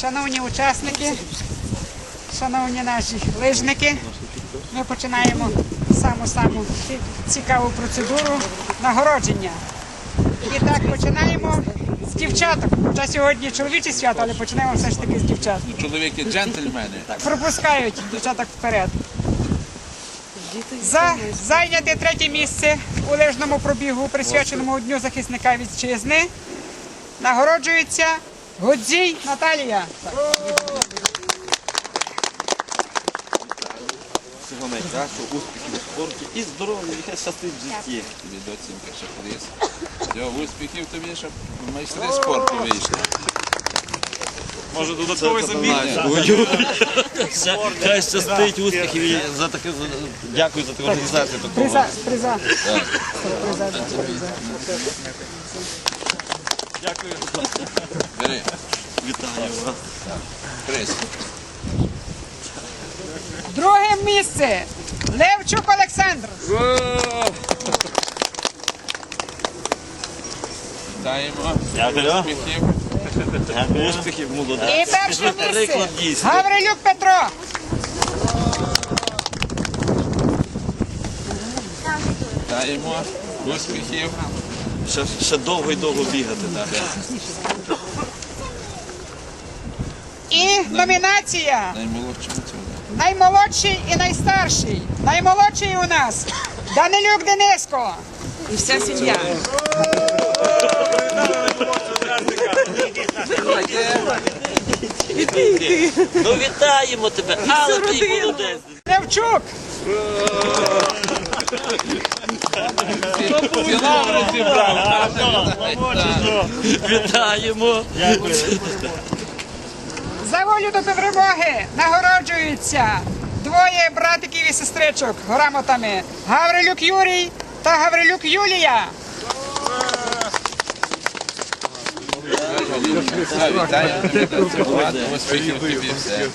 Шановні учасники, шановні наші лижники, ми починаємо саму-саму цікаву процедуру нагородження. І так починаємо з дівчаток. Хоча сьогодні чоловіче свято, але починаємо все ж таки з дівчат. Чоловіки джентльмени. Пропускають дівчаток вперед. За зайняте третє місце у лижному пробігу, присвяченому Дню захисника вітчизни, нагороджується Годзій Наталія. Всього найкращого, успіхів у спорті і здоров'я, і хай щастить в житті. Тобі доцінка ще приз. Всього успіхів тобі, щоб майстри спорту вийшли. Може додатковий забіг. Хай щастить, успіхів і за таке дякую за таку організацію. Приза, приза. Приза, приза. Дякую. Бери, Вітаю вас. приз. Друге місце. Левчук Олександр. Вітаємо. Дякую. Успіхів. Дякую. Успіхів. І перше місце. Гаврилюк Петро. Вітаємо. Успіхів. Ще, ще довго і довго бігати. Так. І номінація Наймолодшому цьому. наймолодший і найстарший. Наймолодший у нас Данилюк Дениско. І вся сім'я. Ну вітаємо тебе, але ти молодець. Левчук. Вітаємо. За волю до перемоги нагороджуються двоє братиків і сестричок грамотами Гаврилюк Юрій та Гаврилюк Юлія. Все.